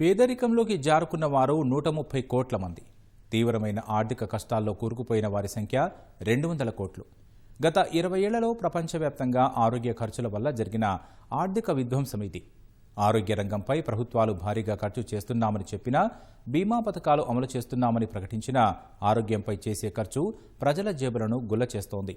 పేదరికంలోకి జారుకున్న వారు నూట ముప్పై కోట్ల మంది. తీవ్రమైన ఆర్థిక కష్టాల్లో కూరుకుపోయిన వారి సంఖ్య రెండు వందల కోట్లు. గత ఇరవై ఏళ్ళలో ప్రపంచవ్యాప్తంగా ఆరోగ్య ఖర్చుల వల్ల జరిగిన ఆర్థిక విధ్వంసం ఇది. ఆరోగ్య రంగంపై ప్రభుత్వాలు భారీగా ఖర్చు చేస్తున్నామని చెప్పినా బీమా పథకాలు అమలు చేస్తున్నామని ప్రకటించిన ఆరోగ్యంపై చేసే ఖర్చు ప్రజల జేబులను గుల్ల చేస్తోంది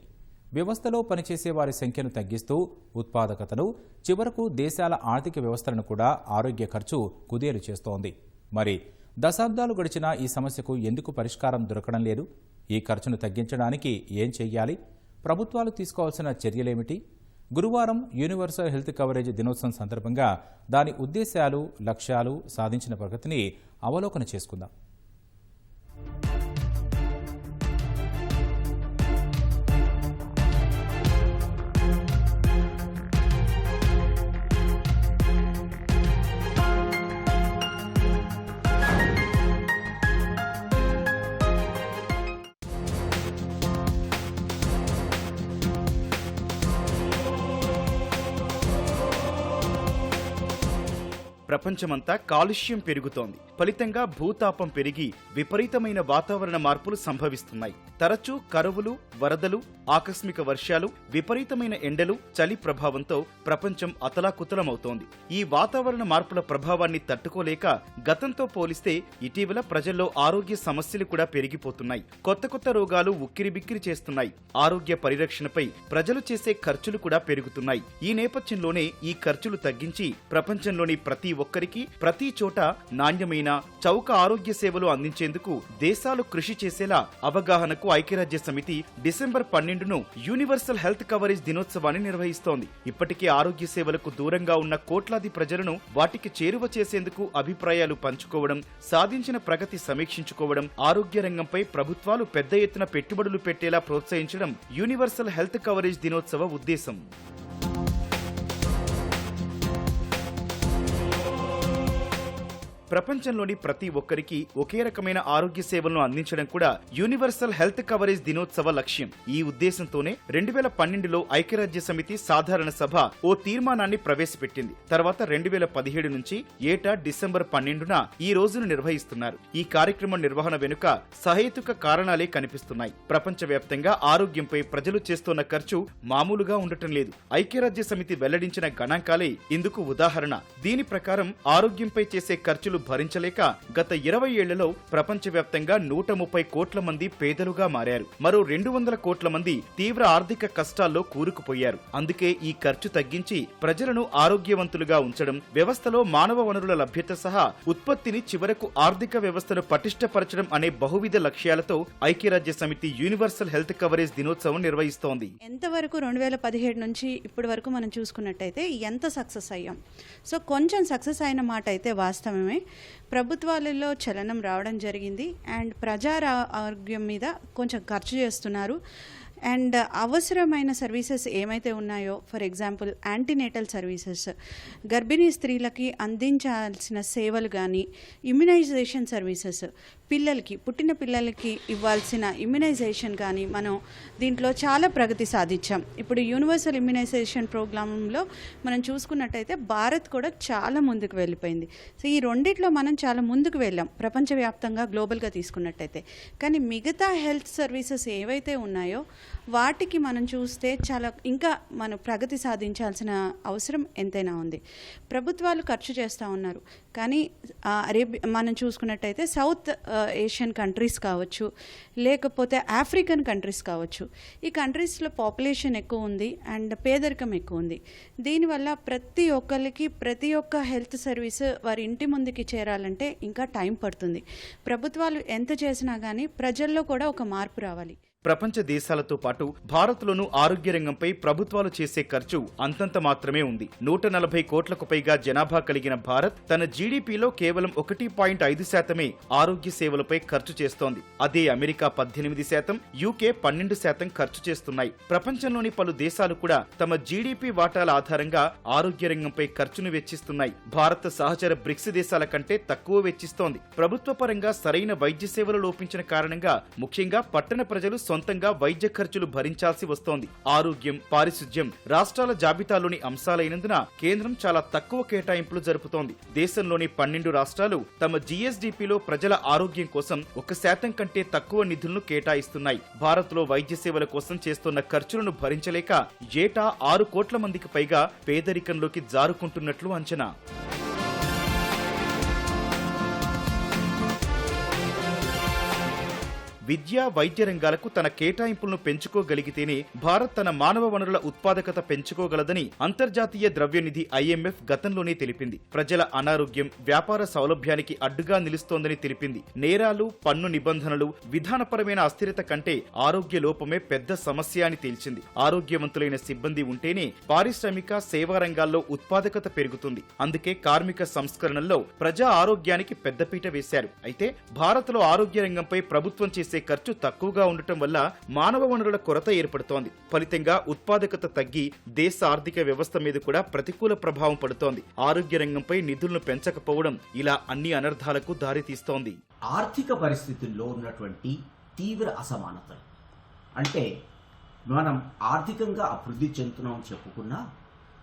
వ్యవస్థలో పనిచేసే వారి సంఖ్యను తగ్గిస్తూ ఉత్పాదకతను చివరకు దేశాల ఆర్థిక వ్యవస్థలను కూడా ఆరోగ్య ఖర్చు కుదేలు చేస్తోంది. మరి దశాబ్దాలు గడిచినా ఈ సమస్యకు ఎందుకు పరిష్కారం దొరకడం లేదు? ఈ ఖర్చును తగ్గించడానికి ఏం చేయాలి ప్రభుత్వాలు తీసుకోవాల్సిన చర్యలేమిటి? గురువారం యూనివర్సల్ హెల్త్ కవరేజ్ దినోత్సవం సందర్భంగా దాని ఉద్దేశాలు లక్ష్యాలు సాధించిన ప్రగతిని అవలోకన చేసుకుందాం. ప్రపంచమంతా కాలుష్యం పెరుగుతోంది. ఫలితంగా భూతాపం పెరిగి విపరీతమైన వాతావరణ మార్పులు సంభవిస్తున్నాయి. తరచూ కరువులు వరదలు ఆకస్మిక వర్షాలు విపరీతమైన ఎండలు చలి ప్రభావంతో ప్రపంచం అతలాకుతలమవుతోంది. ఈ వాతావరణ మార్పుల ప్రభావాన్ని తట్టుకోలేక గతంతో పోలిస్తే ఇటీవల ప్రజల్లో ఆరోగ్య సమస్యలు కూడా పెరిగిపోతున్నాయి. కొత్త కొత్త రోగాలు ఉక్కిరిబిక్కిరి చేస్తున్నాయి. ఆరోగ్య పరిరక్షణపై ప్రజలు చేసే ఖర్చులు కూడా పెరుగుతున్నాయి. ఈ నేపథ్యంలోనే ఈ ఖర్చులు తగ్గించి ప్రపంచంలోని ప్రతి ఒక్కరికి ప్రతి చోట నాణ్యమైన చౌక ఆరోగ్య సేవలు అందించేందుకు దేశాలు కృషి చేసేలా అవగాహనకు ఐక్యరాజ్య సమితి డిసెంబర్ పన్నెండును యూనివర్సల్ హెల్త్ కవరేజ్ దినోత్సవాన్ని నిర్వహిస్తోంది. ఇప్పటికే ఆరోగ్య సేవలకు దూరంగా ఉన్న కోట్లాది ప్రజలను వాటికి చేరువ చేసేందుకు అభిప్రాయాలు పంచుకోవడం సాధించిన ప్రగతి సమీక్షించుకోవడం ఆరోగ్య రంగంపై ప్రభుత్వాలు పెద్ద ఎత్తున పెట్టుబడులు పెట్టేలా ప్రోత్సహించడం యూనివర్సల్ హెల్త్ కవరేజ్ దినోత్సవ ఉద్దేశం. ప్రపంచంలోని ప్రతి ఒక్కరికి ఒకే రకమైన ఆరోగ్య సేవలను అందించడం కూడా యూనివర్సల్ హెల్త్ కవరేజ్ దినోత్సవ లక్ష్యం. ఈ ఉద్దేశంతోనే రెండు వేల పన్నెండులో ఐక్యరాజ్య సమితి సాధారణ సభ ఓ తీర్మానాన్ని ప్రవేశపెట్టింది. తర్వాత రెండు వేల పదిహేడు నుంచి ఏటా డిసెంబర్ పన్నెండున ఈ రోజును నిర్వహిస్తున్నారు. ఈ కార్యక్రమం నిర్వహణ వెనుక సహేతుక కారణాలే కనిపిస్తున్నాయి. ప్రపంచవ్యాప్తంగా ఆరోగ్యంపై ప్రజలు చేస్తున్న ఖర్చు మామూలుగా ఉండటం లేదు. ఐక్యరాజ్య సమితి వెల్లడించిన గణాంకాలే ఇందుకు ఉదాహరణ. దీని ప్రకారం ఆరోగ్యంపై చేసే ఖర్చులు భరించలేక గత ఇరవై ఏళ్ళలో ప్రపంచవ్యాప్తంగా నూట ముప్పై కోట్ల మంది పేదలుగా మారారు. మరో రెండు వందల కోట్ల మంది తీవ్ర ఆర్థిక కష్టాల్లో కూరుకుపోయారు. అందుకే ఈ ఖర్చు తగ్గించి ప్రజలను ఆరోగ్యవంతులుగా ఉంచడం వ్యవస్థలో మానవ వనరుల లభ్యత సహా ఉత్పత్తిని చివరకు ఆర్థిక వ్యవస్థను పటిష్టపరచడం అనే బహువిధ లక్ష్యాలతో ఐక్యరాజ్య సమితి యూనివర్సల్ హెల్త్ కవరేజ్ దినోత్సవం నిర్వహిస్తోంది. ఎంతవరకు రెండు వేల పదిహేడు నుంచి ఇప్పటి వరకు మనం చూసుకున్నట్టయితే ఎంత సక్సెస్ అయ్యాం? సో కొంచెం సక్సెస్ అయిన మాట అయితే వాస్తవమే. ప్రభుత్వాలలో చలనం రావడం జరిగింది. అండ్ ప్రజా ఆరోగ్యం మీద కొంచెం ఖర్చు చేస్తున్నారు. అండ్ అవసరమైన సర్వీసెస్ ఏమైతే ఉన్నాయో ఫర్ ఎగ్జాంపుల్ యాంటీనేటల్ సర్వీసెస్ గర్భిణీ స్త్రీలకి అందించాల్సిన సేవలు కానీ ఇమ్యునైజేషన్ సర్వీసెస్ పిల్లలకి పుట్టిన పిల్లలకి ఇవ్వాల్సిన ఇమ్యునైజేషన్ కానీ మనం దీంట్లో చాలా ప్రగతి సాధించాం. ఇప్పుడు యూనివర్సల్ ఇమ్యునైజేషన్ ప్రోగ్రాంలో మనం చూసుకున్నట్టయితే భారత్ కూడా చాలా ముందుకు వెళ్ళిపోయింది. సో ఈ రెండిట్లో మనం చాలా ముందుకు వెళ్ళాం ప్రపంచవ్యాప్తంగా గ్లోబల్గా తీసుకున్నట్టయితే. కానీ మిగతా హెల్త్ సర్వీసెస్ ఏవైతే ఉన్నాయో వాటికి మనం చూస్తే చాలా ఇంకా మనం ప్రగతి సాధించాల్సిన అవసరం ఎంతైనా ఉంది. ప్రభుత్వాలు ఖర్చు చేస్తూ ఉన్నారు. కానీ అరేబియా అరేబి మనం చూసుకున్నట్టయితే సౌత్ ఏషియన్ కంట్రీస్ కావచ్చు లేకపోతే ఆఫ్రికన్ కంట్రీస్ కావచ్చు. ఈ కంట్రీస్లో పాపులేషన్ ఎక్కువ ఉంది అండ్ పేదరికం ఎక్కువ ఉంది. దీనివల్ల ప్రతి ఒక్కరికి ప్రతి ఒక్క హెల్త్ సర్వీస్ వారి ఇంటి ముందుకి చేరాలంటే ఇంకా టైం పడుతుంది. ప్రభుత్వాలు ఎంత చేసినా కానీ ప్రజల్లో కూడా ఒక మార్పు రావాలి. ప్రపంచ దేశాలతో పాటు భారత్లోనూ ఆరోగ్య రంగంపై ప్రభుత్వాలు చేసే ఖర్చు అంతంత మాత్రమే ఉంది. నూట నలభై కోట్లకు పైగా జనాభా కలిగిన భారత్ తన జీడీపీలో కేవలం ఒకటి పాయింట్ ఐదు శాతమే ఆరోగ్య సేవలపై ఖర్చు చేస్తోంది. అదే అమెరికా పద్దెనిమిది శాతం యూకే పన్నెండు శాతం ఖర్చు చేస్తున్నాయి. ప్రపంచంలోని పలు దేశాలు కూడా తమ జీడీపీ వాటాల ఆధారంగా ఆరోగ్య రంగంపై ఖర్చును వెచ్చిస్తున్నాయి. భారత్ సహచర బ్రిక్స్ దేశాల కంటే తక్కువ వెచ్చిస్తోంది. ప్రభుత్వ పరంగా సరైన వైద్య సేవలు లోపించిన కారణంగా ముఖ్యంగా పట్టణ ప్రజలు సొంతంగా వైద్య ఖర్చులు భరించాల్సి వస్తోంది. ఆరోగ్యం పారిశుధ్యం రాష్ట్రాల జాబితాలోని అంశాలైనందున కేంద్రం చాలా తక్కువ కేటాయింపులు జరుపుతోంది. దేశంలోని పన్నెండు రాష్ట్రాలు తమ జీఎస్డీపీలో ప్రజల ఆరోగ్యం కోసం ఒక శాతం కంటే తక్కువ నిధులను కేటాయిస్తున్నాయి. భారత్లో వైద్య సేవల కోసం చేస్తున్న ఖర్చులను భరించలేక ఏటా ఆరు కోట్ల మందికి పైగా పేదరికంలోకి జారుకుంటున్నట్లు అంచనా. విద్య వైద్య రంగాలకు తన కేటాయింపులను పెంచుకోగలిగితేనే భారత్ తన మానవ వనరుల ఉత్పాదకత పెంచుకోగలదని అంతర్జాతీయ ద్రవ్యనిధి ఐఎంఎఫ్ గతంలోనే తెలిపింది. ప్రజల అనారోగ్యం వ్యాపార సౌలభ్యానికి అడ్డుగా నిలుస్తోందని తెలిపింది. నేరాలు పన్ను నిబంధనలు విధానపరమైన అస్థిరత కంటే ఆరోగ్య లోపమే పెద్ద సమస్య అని తేల్చింది. ఆరోగ్యవంతులైన సిబ్బంది ఉంటేనే పారిశ్రామిక సేవా రంగాల్లో ఉత్పాదకత పెరుగుతుంది. అందుకే కార్మిక సంస్కరణల్లో ప్రజా ఆరోగ్యానికి పెద్దపీట వేశారు. అయితే భారత్లో ఆరోగ్య రంగంపై ప్రభుత్వం చేసే ఖర్చు తక్కువగా ఉండటం వల్ల మానవ వనరుల కొరత ఏర్పడుతోంది. ఫలితంగా ఉత్పాదకత తగ్గి దేశ ఆర్థిక వ్యవస్థ మీద కూడా ప్రతికూల ప్రభావం పడుతోంది. ఆరోగ్య రంగంపై నిధులను పెంచకపోవడం ఇలా అన్ని అనర్థాలకు దారితీస్తోంది. ఆర్థిక పరిస్థితుల్లో ఉన్నటువంటి తీవ్ర అసమానతలు. అంటే మనం ఆర్థికంగా అభివృద్ధి చెందుతున్నామని చెప్పుకున్నా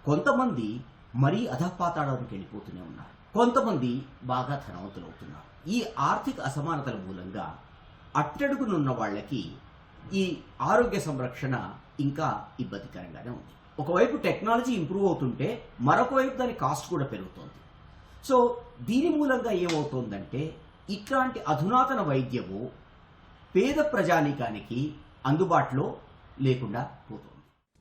కొంతమంది మరీ అధపాతాడానికి వెళ్ళిపోతూనే ఉన్నారు. కొంతమంది బాగా ధనవంతులవుతున్నారు. ఈ ఆర్థిక అసమానతల మూలంగా అట్టడుగునున్న వాళ్ళకి ఈ ఆరోగ్య సంరక్షణ ఇంకా ఇబ్బందికరంగానే ఉంది. ఒకవైపు టెక్నాలజీ ఇంప్రూవ్ అవుతుంటే మరొక వైపు దాని కాస్ట్ కూడా పెరుగుతోంది. సో దీని మూలంగా ఏమవుతోందంటే ఇట్లాంటి అధునాతన వైద్యము పేద ప్రజానీకానికి అందుబాటులో లేకుండా పోతుంది.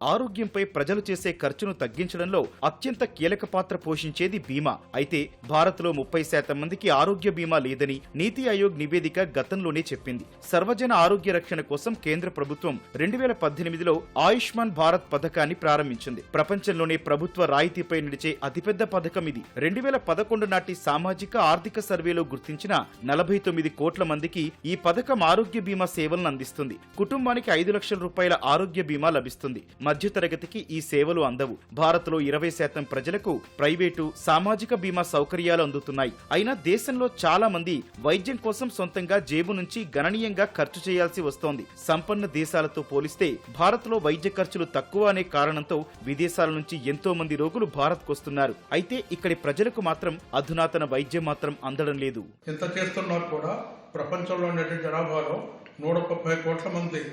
ఆరోగ్యంపై ప్రజలు చేసే ఖర్చును తగ్గించడంలో అత్యంత కీలక పాత్ర పోషించేది బీమా. అయితే భారత్లో ముప్పై శాతం మందికి ఆరోగ్య బీమా లేదని నీతి ఆయోగ్ నివేదిక గతంలోనే చెప్పింది. సర్వజన ఆరోగ్య రక్షణ కోసం కేంద్ర ప్రభుత్వం రెండు వేల పద్దెనిమిదిలో ఆయుష్మాన్ భారత్ పథకాన్ని ప్రారంభించింది. ప్రపంచంలోనే ప్రభుత్వ రాయితీపై నడిచే అతిపెద్ద పథకం ఇది. రెండు వేల పదకొండు నాటి సామాజిక ఆర్థిక సర్వేలో గుర్తించిన నలభై తొమ్మిది కోట్ల మందికి ఈ పథకం ఆరోగ్య బీమా సేవలను అందిస్తుంది. కుటుంబానికి ఐదు లక్షల రూపాయల ఆరోగ్య బీమా లభిస్తుంది. మధ్యతరగతికి ఈ సేవలు అందవు. భారత్లో ఇరవై శాతం ప్రజలకు ప్రైవేటు సామాజిక బీమా సౌకర్యాలు అందుతున్నాయి. అయినా దేశంలో చాలా మంది వైద్యం కోసం సొంతంగా జేబు నుంచి గణనీయంగా ఖర్చు చేయాల్సి వస్తోంది. సంపన్న దేశాలతో పోలిస్తే భారత్లో వైద్య ఖర్చులు తక్కువ అనే కారణంతో విదేశాల నుంచి ఎంతో మంది రోగులు భారత్కొస్తున్నారు అయితే ఇక్కడి ప్రజలకు మాత్రం అధునాతన వైద్యం మాత్రం అందడం లేదు. ఇంత చేస్తున్నా కూడా ప్రపంచంలో జనాభాలో నూట ముప్పై కోట్ల మంది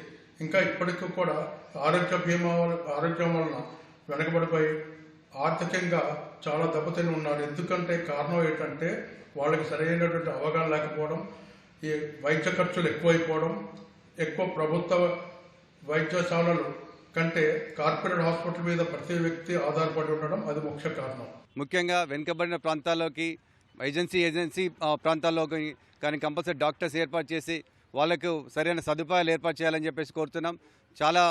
ఇంకా ఇప్పటికీ కూడా ఆరోగ్య బీమా ఆరోగ్యం వలన వెనకబడిపోయి ఆర్థికంగా చాలా దెబ్బతిని ఉన్నారు. ఎందుకంటే కారణం ఏంటంటే వాళ్ళకి సరైనటువంటి అవగాహన లేకపోవడం ఈ వైద్య ఖర్చులు ఎక్కువైపోవడం ఎక్కువ ప్రభుత్వ వైద్యశాలలు కంటే కార్పొరేట్ హాస్పిటల్ మీద ప్రతి వ్యక్తి ఆధారపడి ఉండడం అది ముఖ్య కారణం. ముఖ్యంగా వెనుకబడిన ప్రాంతాల్లోకి ఏజెన్సీ ఏజెన్సీ ప్రాంతాల్లోకి కానీ కంపల్సరీ డాక్టర్స్ ఏర్పాటు చేసి వాళ్ళకు సరైన సదుపాయాలు ఏర్పాటు చేయాలని చెప్పేసి కోరుతున్నాం. చాలా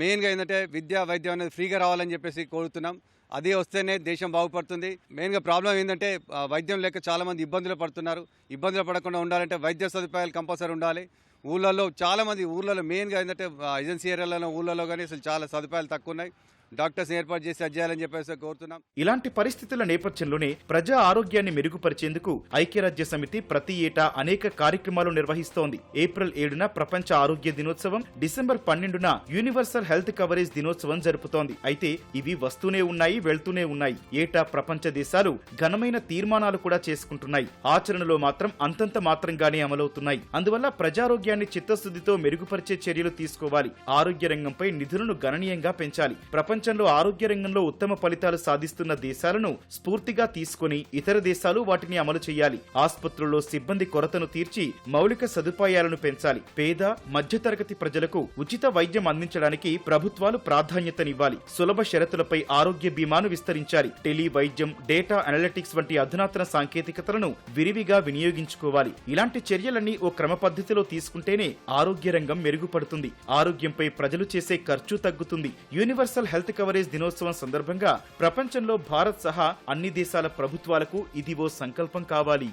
మెయిన్గా ఏంటంటే విద్య వైద్యం అనేది ఫ్రీగా రావాలని చెప్పేసి కోరుతున్నాం. అది వస్తేనే దేశం బాగుపడుతుంది. మెయిన్గా ప్రాబ్లం ఏంటంటే వైద్యం లేక చాలామంది ఇబ్బందులు పడుతున్నారు. ఇబ్బందులు పడకుండా ఉండాలంటే వైద్య సదుపాయాలు కంపల్సరీ ఉండాలి. ఊళ్ళల్లో చాలామంది ఊళ్ళలో మెయిన్గా ఏంటంటే ఏజెన్సీ ఏరియాలలో ఊళ్ళలో కానీ అసలు చాలా సదుపాయాలు తక్కువ ఉన్నాయి. డాక్టర్స్ ఏర్పాటు చేసి అది చెప్పేసి కోరుతున్నాం. ఇలాంటి పరిస్థితుల నేపథ్యంలోనే ప్రజా ఆరోగ్యాన్ని మెరుగుపరిచేందుకు ఐక్యరాజ్య సమితి ప్రతి ఏటా అనేక కార్యక్రమాలు నిర్వహిస్తోంది. ఏప్రిల్ ఏడున ప్రపంచ ఆరోగ్య దినోత్సవం డిసెంబర్ పన్నెండున యూనివర్సల్ హెల్త్ కవరేజ్ దినోత్సవం జరుపుతోంది. అయితే ఇవి వస్తూనే ఉన్నాయి వెళ్తూనే ఉన్నాయి. ఏటా ప్రపంచ దేశాలు ఘనమైన తీర్మానాలు కూడా చేసుకుంటున్నాయి. ఆచరణలో మాత్రం అంతంత మాత్రంగానే అమలవుతున్నాయి. అందువల్ల ప్రజారోగ్యాన్ని చిత్తశుద్ధితో మెరుగుపరిచే చర్యలు తీసుకోవాలి. ఆరోగ్య రంగంపై నిధులను గణనీయంగా పెంచాలి. ప్రపంచ ప్రపంచంలో ఆరోగ్య రంగంలో ఉత్తమ ఫలితాలు సాధిస్తున్న దేశాలను స్ఫూర్తిగా తీసుకొని ఇతర దేశాలు వాటిని అమలు చేయాలి. ఆసుపత్రుల్లో సిబ్బంది కొరతను తీర్చి మౌలిక సదుపాయాలను పెంచాలి. పేద మధ్యతరగతి ప్రజలకు ఉచిత వైద్యం అందించడానికి ప్రభుత్వాలు ప్రాధాన్యతనివ్వాలి. సులభ షరతులపై ఆరోగ్య బీమాను విస్తరించాలి. టెలి వైద్యం డేటా అనలిటిక్స్ వంటి అధునాతన సాంకేతికతలను విరివిగా వినియోగించుకోవాలి. ఇలాంటి చర్యలన్నీ ఓ క్రమ పద్ధతిలో తీసుకుంటేనే ఆరోగ్య రంగం మెరుగుపడుతుంది. ఆరోగ్యంపై ప్రజలు చేసే ఖర్చు తగ్గుతుంది. యూనివర్సల్ హెల్త్ హెల్త్ కవరేజ్ దినోత్సవం సందర్భంగా ప్రపంచంలో భారత్ సహా అన్ని దేశాల ప్రభుత్వాలకు ఇది ఓ సంకల్పం కావాలి.